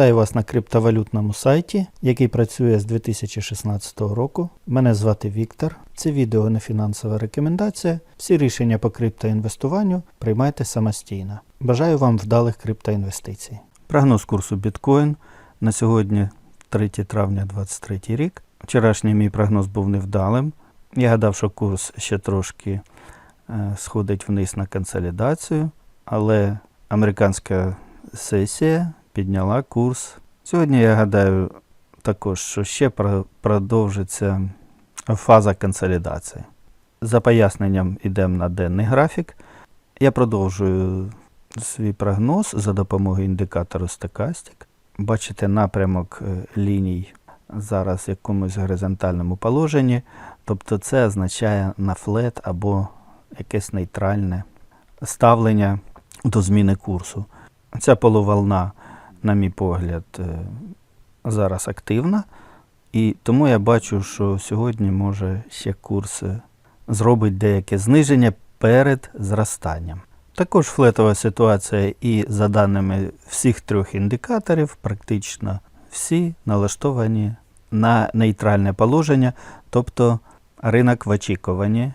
Вітаю вас на криптовалютному сайті, який працює з 2016 року. Мене звати Віктор. Це відео не фінансова рекомендація. Всі рішення по криптоінвестуванню приймайте самостійно. Бажаю вам вдалих криптоінвестицій. Прогноз курсу біткоін на сьогодні 3 травня 2023 рік. Вчорашній мій прогноз був невдалим. Я гадав, що курс ще трошки е, сходить вниз на консолідацію, але американська сесія підняла курс. Сьогодні я гадаю також, що ще продовжиться фаза консолідації. За поясненням йдемо на денний графік. Я продовжую свій прогноз за допомогою індикатору Stochastic. Бачите напрямок е, ліній зараз в якомусь горизонтальному положенні. Тобто це означає на флет або якесь нейтральне ставлення до зміни курсу. Ця полуволна, на мій погляд, е, зараз активна, і тому я бачу, що сьогодні може ще курс е, зробить деяке зниження перед зростанням. Також флетова ситуація і за даними всіх трьох індикаторів, практично всі налаштовані на нейтральне положення, тобто ринок в очікуванні,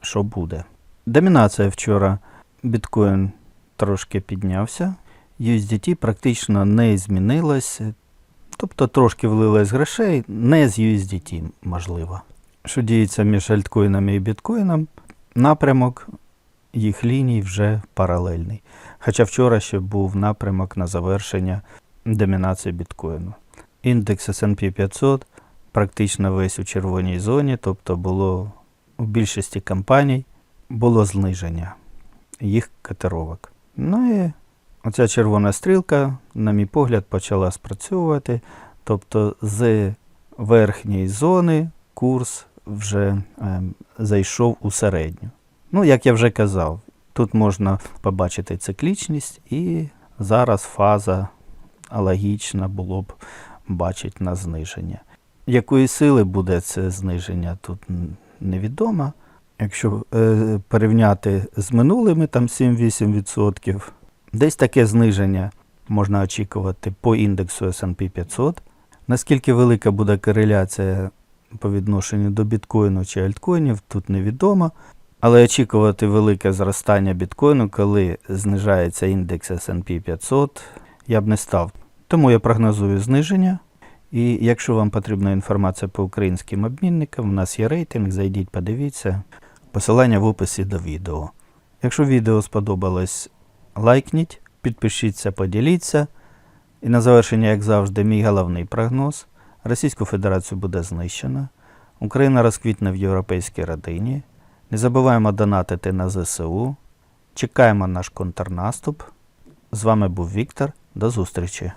що буде. Домінація вчора біткоін трошки піднявся, USDT практично не змінилось, тобто трошки влилось грошей, не з USDT, можливо. Що діється між альткоїнами і біткоїном, напрямок їх ліній вже паралельний. Хоча вчора ще був напрямок на завершення домінації біткоїну. Індекс SP 500 практично весь у червоній зоні, тобто було у більшості компаній було зниження їх котировок. Ну і оця червона стрілка, на мій погляд, почала спрацьовувати. Тобто з верхньої зони курс вже ем, зайшов у середню. Ну, як я вже казав, тут можна побачити циклічність, і зараз фаза логічна було б бачити на зниження. Якої сили буде це зниження, тут невідомо. Якщо е, порівняти з минулими там 7-8%, десь таке зниження можна очікувати по індексу S&P 500. Наскільки велика буде кореляція по відношенню до біткоїну чи альткоїнів, тут невідомо. Але очікувати велике зростання біткоїну, коли знижається індекс S&P 500, я б не став. Тому я прогнозую зниження. І якщо вам потрібна інформація по українським обмінникам, у нас є рейтинг, зайдіть, подивіться. Посилання в описі до відео. Якщо відео сподобалось, лайкніть, підпишіться, поділіться. І на завершення, як завжди, мій головний прогноз. Російську Федерацію буде знищено. Україна розквітне в європейській родині. Не забуваємо донатити на ЗСУ. Чекаємо наш контрнаступ. З вами був Віктор. До зустрічі!